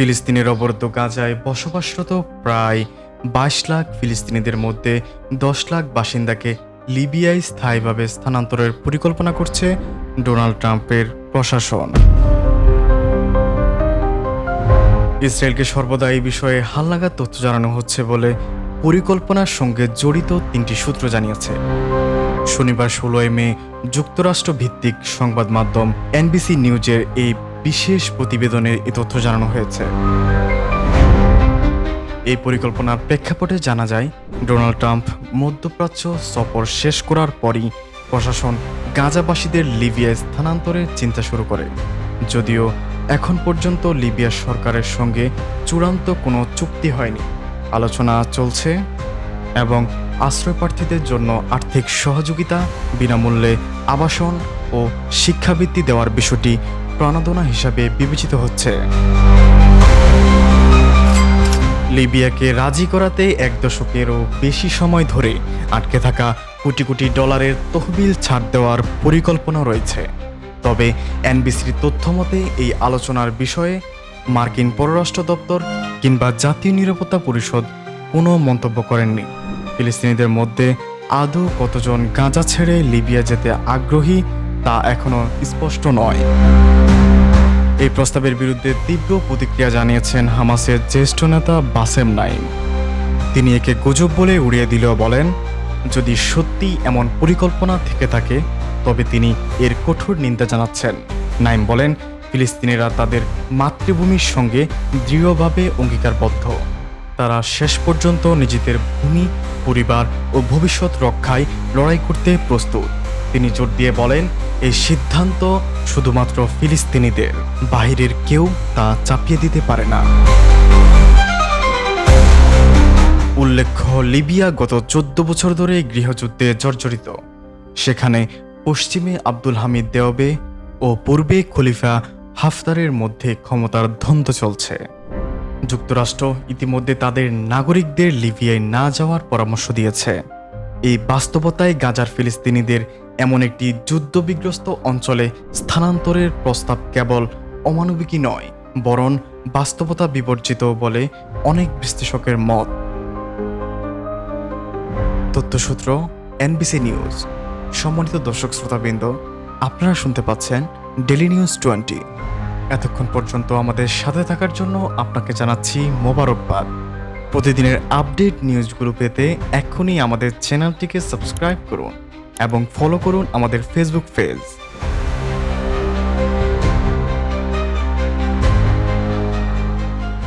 ফিলিস্তিনের অবরুদ্ধ গাজায় বসবাসরত প্রায় বাইশ লাখ ফিলিস্তিনিদের মধ্যে দশ লাখ বাসিন্দাকে লিবিয়ায় স্থায়ীভাবে স্থানান্তরের পরিকল্পনা করছে ডোনাল্ড ট্রাম্পের প্রশাসন। ইসরায়েলকে সর্বদা এই বিষয়ে হালনাগাদ তথ্য জানানো হচ্ছে বলে পরিকল্পনার সঙ্গে জড়িত তিনটি সূত্র জানিয়েছে। শনিবার ষোলোই মে যুক্তরাষ্ট্র ভিত্তিক সংবাদ মাধ্যম এনবিসি নিউজের এই বিশেষ প্রতিবেদনে এই তথ্য জানানো হয়েছে। এই পরিকল্পনার প্রেক্ষাপটে জানা যায়, ডোনাল্ড ট্রাম্প মধ্যপ্রাচ্য সফর শেষ করার পরই প্রশাসন গাজাবাসীদের লিবিয়ায় স্থানান্তরের চিন্তা শুরু করে। যদিও এখন পর্যন্ত লিবিয়া সরকারের সঙ্গে চূড়ান্ত কোনো চুক্তি হয়নি। আলোচনা চলছে এবং আশ্রয়প্রার্থীদের জন্য আর্থিক সহযোগিতা বিনামূল্যে আবাসন ও শিক্ষাবৃত্তি দেওয়ার বিষয়টি প্রণোদনা হিসাবে বিবেচিত হচ্ছে। লিবিয়াকে রাজি করাতে এক দশকেরও বেশি সময় ধরে আটকে থাকা কোটি কোটি ডলারের তহবিল ছাড় দেওয়ার পরিকল্পনা রয়েছে। তবে এনবিসির তথ্যমতে এই আলোচনার বিষয়ে মার্কিন পররাষ্ট্র দপ্তর কিংবা জাতীয় নিরাপত্তা পরিষদ কোনো মন্তব্য করেননি। ফিলিস্তিনিদের মধ্যে আদৌ কতজন গাঁজা ছেড়ে লিবিয়া যেতে আগ্রহী তা এখনও স্পষ্ট নয়। এই প্রস্তাবের বিরুদ্ধে তীব্র প্রতিক্রিয়া জানিয়েছেন হামাসের জ্যেষ্ঠ নেতা বাসেম নাইম। তিনি একে গুজব বলে উড়িয়ে দিলেও বলেন, যদি সত্যি এমন পরিকল্পনা থেকে থাকে, তবে তিনি এর কঠোর নিন্দা জানাচ্ছেন। নাইম বলেন, ফিলিস্তিনিরা তাদের মাতৃভূমির সঙ্গে দৃঢ়ভাবে অঙ্গীকারবদ্ধ। তারা শেষ পর্যন্ত নিজেদের ভূমি, পরিবার ও ভবিষ্যৎ রক্ষায় লড়াই করতে প্রস্তুত। তিনি জোর দিয়ে বলেন, এই সিদ্ধান্ত শুধুমাত্র ফিলিস্তিনিদের, বাহিরের কেউ তা চাপিয়ে দিতে পারে না। উল্লেখ্য, লিবিয়া গত চোদ্দ বছর ধরে গৃহযুদ্ধে জর্জরিত। সেখানে পশ্চিমে আব্দুল হামিদ দেওবে ও পূর্বে খলিফা হাফতারের মধ্যে ক্ষমতার দ্বন্দ্ব চলছে। যুক্তরাষ্ট্র ইতিমধ্যে তাদের নাগরিকদের লিবিয়ায় না যাওয়ার পরামর্শ দিয়েছে। এই বাস্তবতায় গাজার ফিলিস্তিনিদের এমন একটি যুদ্ধবিগ্রস্ত অঞ্চলে স্থানান্তরের প্রস্তাব কেবল অমানবিকই নয়, বরং বাস্তবতা বিবর্জিত বলে অনেক বিশ্লেষকের মত। তথ্যসূত্র এনবিসি নিউজ। সম্মানিত দর্শক শ্রোতাবৃন্দ, আপনারা শুনতে পাচ্ছেন ডেলি নিউজ টোয়েন্টি। এতক্ষণ পর্যন্ত আমাদের সাথে থাকার জন্য আপনাকে জানাচ্ছি মোবারকবাদ। প্রতিদিনের আপডেট নিউজগুলো পেতে এক্ষুনি আমাদের চ্যানেলটিকে সাবস্ক্রাইব করুন এবং ফলো করুন আমাদের ফেসবুক পেজ